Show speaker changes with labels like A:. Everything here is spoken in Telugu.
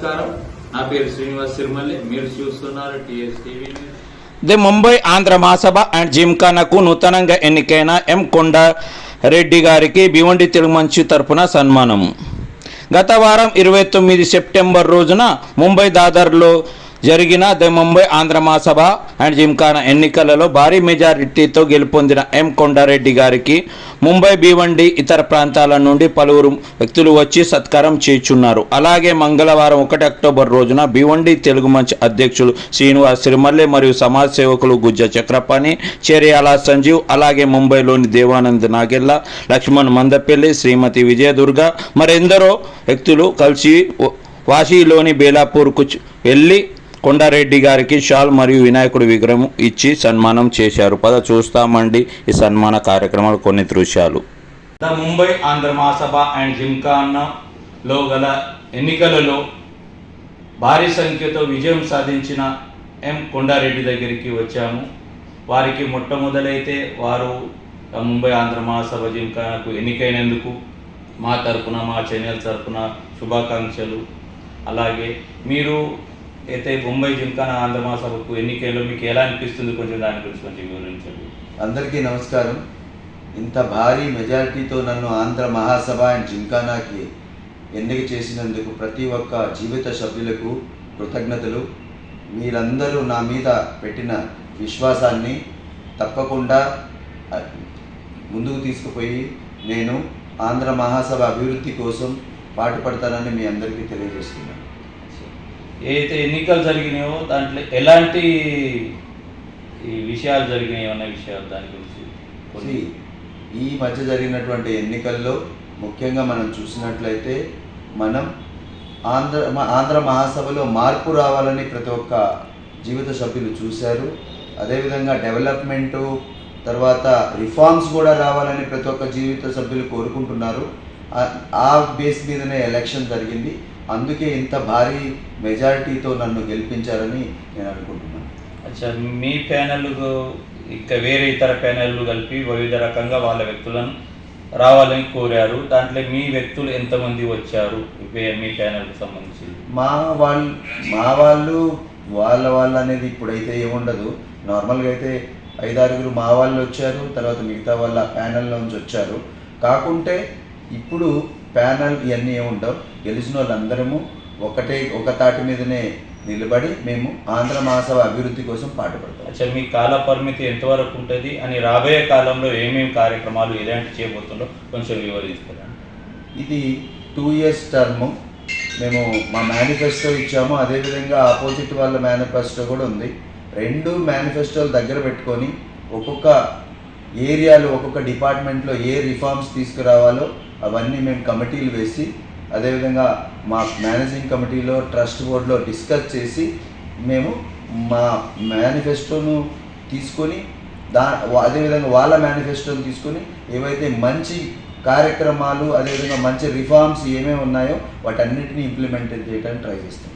A: నమస్కారం. నా పేరు శ్రీనివాస్ సిరిమల్లి. మీరు చూస్తున్నారు TS TV
B: the Mumbai Andhra Mahasabha and జిమ్ఖానాకు నూతనంగా ఎన్నికైన ఎం కొండ రెడ్డి గారికి భివండి తెలుగు మంచి తరపున సన్మానం. గత వారం ఇరవై తొమ్మిది సెప్టెంబర్ రోజున ముంబై దాదర్లో జరిగిన ద ముంబై ఆంధ్ర మహాసభ అండ్ జిమ్ఖానా ఎన్నికలలో భారీ మెజారిటీతో గెలుపొందిన ఎం కొండారెడ్డి గారికి ముంబై భీవండి ఇతర ప్రాంతాల నుండి పలువురు వ్యక్తులు వచ్చి సత్కారం చేర్చున్నారు అలాగే మంగళవారం ఒకటి అక్టోబర్ రోజున భీవండి తెలుగు మంచి అధ్యక్షులు శ్రీనివాస్ సిరిమల్లె మరియు సమాజ సేవకులు గుజ్జ చక్రపాణి చేరియాల సంజీవ్ అలాగే ముంబైలోని దేవానంద్ నాగెల్ల లక్ష్మణ్ మందపల్లి శ్రీమతి విజయదుర్గ మరెందరో వ్యక్తులు కలిసి వాషీలోని బేలాపూర్కు వెళ్ళి కొండారెడ్డి గారికి షాల్ మరియు వినాయకుడి విగ్రహం ఇచ్చి సన్మానం చేశారు. పద చూస్తామండి ఈ సన్మాన కార్యక్రమాలు కొన్ని దృశ్యాలు. ద ముంబై ఆంధ్ర మహాసభ అండ్ జిమ్ఖానాలో గల ఎన్నికలలో భారీ సంఖ్యతో విజయం సాధించిన ఎం కొండారెడ్డి దగ్గరికి వచ్చాము. వారికి మొట్టమొదలైతే వారు ముంబై ఆంధ్ర మహాసభ జిమ్ఖానాకు ఎన్నికైనందుకు మా తరపున మా ఛానల్ తరపున శుభాకాంక్షలు. అలాగే మీరు అయితే ముంబై జిమ్ఖానా ఆంధ్ర మహాసభకు ఎన్నికల్లో మీకు ఎలా అనిపిస్తుంది? కొంచెం దాని గురించి కొంచెం వివరించండి.
C: అందరికీ నమస్కారం. ఇంత భారీ మెజారిటీతో నన్ను ఆంధ్ర మహాసభ అండ్ జింకానాకి ఎన్నిక చేసినందుకు ప్రతి ఒక్క జీవిత సభ్యులకు కృతజ్ఞతలు. మీరందరూ నా మీద పెట్టిన విశ్వాసాన్ని తప్పకుండా ముందుకు తీసుకుపోయి నేను ఆంధ్ర మహాసభ అభివృద్ధి కోసం పాటుపడతానని మీ అందరికీ తెలియజేస్తున్నాను.
A: ఏదైతే ఎన్నికలు జరిగినాయో దాంట్లో ఎలాంటి ఈ విషయాలు జరిగినాయి అన్న విషయాలు దాని గురించి కొన్ని.
C: ఈ మధ్య జరిగినటువంటి ఎన్నికల్లో ముఖ్యంగా మనం చూసినట్లయితే మనం ఆంధ్ర ఆంధ్ర మహాసభలో మార్పు రావాలని ప్రతి ఒక్క జీవిత సభ్యులు చూశారు. అదేవిధంగా డెవలప్మెంటు తర్వాత రిఫార్మ్స్ కూడా రావాలని ప్రతి ఒక్క జీవిత సభ్యులు కోరుకుంటున్నారు. ఆ- ఆ బేస్ మీదనే ఎలక్షన్ జరిగింది. అందుకే ఇంత భారీ మెజారిటీతో నన్ను గెలిపించారని నేను అనుకుంటున్నాను.
A: అచ్చా మీ ప్యానెల్ ఇంకా వేరే ఇతర ప్యానెళ్ళు కలిపి వివిధ రకంగా వాళ్ళ వ్యక్తులను రావాలని కోరారు. దాంట్లో మీ వ్యక్తులు ఎంతమంది వచ్చారు? మీ ప్యానెల్కి సంబంధించి
C: మా వాళ్ళు మా వాళ్ళు వాళ్ళ వాళ్ళు అనేది ఇప్పుడైతే ఏముండదు. నార్మల్గా అయితే ఐదారుగురు మా వాళ్ళు వచ్చారు తర్వాత మిగతా వాళ్ళ ప్యానల్ నుంచి వచ్చారు. కాకుంటే ఇప్పుడు ప్యానల్ ఇవన్నీ ఏముండవు. గెలిచిన వాళ్ళందరము ఒకటే ఒక తాటి మీదనే నిలబడి మేము ఆంధ్ర మహాసభ అభివృద్ధి కోసం పాటుపడతాం.
A: అచ్చా మీ కాల పరిమితి ఎంతవరకు ఉంటుంది? అని రాబోయే కాలంలో ఏమేమి కార్యక్రమాలు ఎలాంటి చేయబోతుందో కొంచెం వివరిస్తారా
C: ఇది టూ ఇయర్స్ టర్మ్. మేము మా మేనిఫెస్టో ఇచ్చాము. అదేవిధంగా ఆపోజిట్ వాళ్ళ మేనిఫెస్టో కూడా ఉంది. రెండు మేనిఫెస్టోలు దగ్గర పెట్టుకొని ఒక్కొక్క ఏరియాలో ఒక్కొక్క డిపార్ట్మెంట్లో ఏ రిఫార్మ్స్ తీసుకురావాలో అవన్నీ మేము కమిటీలు వేసి అదేవిధంగా మా మేనేజింగ్ కమిటీలో ట్రస్ట్ బోర్డులో డిస్కస్ చేసి మేము మా మేనిఫెస్టోను తీసుకొని దా అదేవిధంగా వాళ్ళ మేనిఫెస్టోని తీసుకొని ఏవైతే మంచి కార్యక్రమాలు అదేవిధంగా మంచి రిఫార్మ్స్ ఏమేమి ఉన్నాయో వాటన్నిటిని ఇంప్లిమెంట్ చేయడానికి ట్రై చేస్తాం.